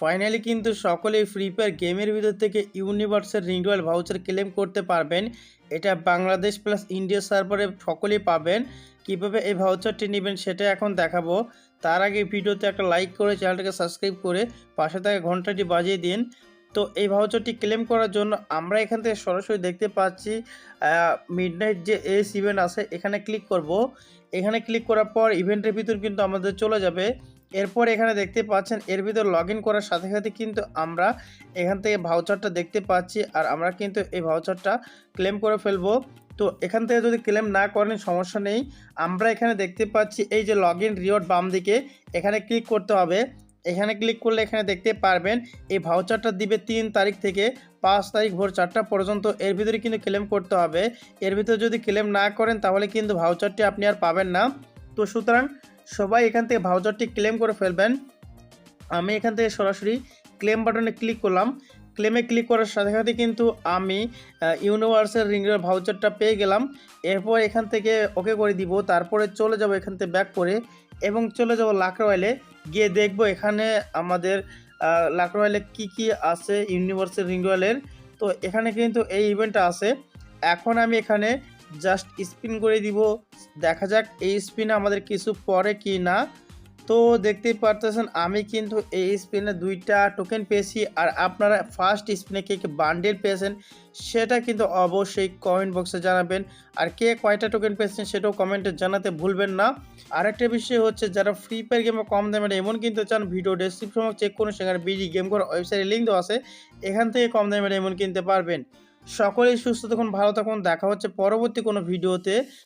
Finally কিন্তু সকলেই free fire গেমের ভিতর থেকে ইউনিভার্সের রিংডোয়াল ভাউচার ক্লেম করতে পারবেন। এটা বাংলাদেশ প্লাস ইন্ডিয়া সার্ভারে সকলেই পাবেন। কীভাবে এই ভাউচারটি নেবেন সেটা এখন দেখাবো। তার আগে ভিডিওতে একটা লাইক করে চ্যানেলটাকে সাবস্ক্রাইব করে পাশে থাকা ঘন্টাটি বাজিয়ে দিন। তো এই ভাউচারটি ক্লেম করার জন্য আমরা এখান থেকে সরাসরি দেখতে পাচ্ছি মিডনাইট যে এস ইভেন্ট আছে, এখানে ক্লিক করব। এখানে ক্লিক করার পর ইভেন্টের ভিতর কিন্তু আমাদের চলে যাবে। এরপর এখানে দেখতে পাচ্ছেন, এর ভিতর লগ করার সাথে সাথে কিন্তু আমরা এখান থেকে ভাউচারটা দেখতে পাচ্ছি আর আমরা কিন্তু এই ভাউচারটা ক্লেম করে ফেলব। তো এখান থেকে যদি ক্লেম না করেন, সমস্যা নেই। আমরা এখানে দেখতে পাচ্ছি, এই যে লগ ইন রিওয়ার্ড বাম দিকে, এখানে ক্লিক করতে হবে। এখানে ক্লিক করলে এখানে দেখতে পারবেন, এই ভাউচারটা দিবে তিন তারিখ থেকে পাঁচ তারিখ ভোর চারটা পর্যন্ত। এর ভিতরে কিন্তু ক্লেম করতে হবে। এর ভিতরে যদি ক্লেম না করেন, তাহলে কিন্তু ভাউচারটি আপনি আর পাবেন না। তো সুতরাং সবাই এখান থেকে ভাউচারটি ক্লেম করে ফেলবেন। আমি এখান থেকে সরাসরি ক্লেম বাটনে ক্লিক করলাম। ক্লেমে ক্লিক করার সাথে সাথে কিন্তু আমি ইউনিভার্সের রিংয়ের ভাউচারটা পেয়ে গেলাম। এরপর এখান থেকে ওকে করে দিব। তারপরে চলে যাব এখান থেকে ব্যাক করে এবং চলে যাব লাকড়াওয়ালে গিয়ে দেখব এখানে আমাদের লাকড়াওয়ালে কি কি আছে ইউনিভার্সের রিংওয়ালের তো এখানে কিন্তু এই ইভেন্টটা আছে। এখন আমি এখানে জাস্ট স্পিন করে দিব। দেখা যাক এই স্পিনে আমাদের কিছু পরে কি না। তো দেখতেই পারতেছেন, আমি কিন্তু এই স্পিনে দুইটা টোকেন পেয়েছি আর আপনারা ফার্স্ট স্পিনে কে কে বান্ডেল পেয়েছেন সেটা কিন্তু অবশ্যই কমেন্ট বক্সে জানাবেন। আর কে কয়টা টোকেন পেয়েছেন সেটাও কমেন্টে জানাতে ভুলবেন না। আরেকটা বিষয় হচ্ছে, যারা ফ্রি ফায়ার গেমে কম দামে এমন কিনতে চান ভিডিও ডেসক্রিপশন চেক করুন, সেখানে বিডি গেম করার ওয়েবসাইটে লিঙ্ক দেওয়া আছে। এখান থেকে কম দামে এমন কিনতে পারবেন। সকলেই সুস্থ থাকুন ভালো থাকুন। দেখা হচ্ছে পরবর্তী কোনো ভিডিওতে।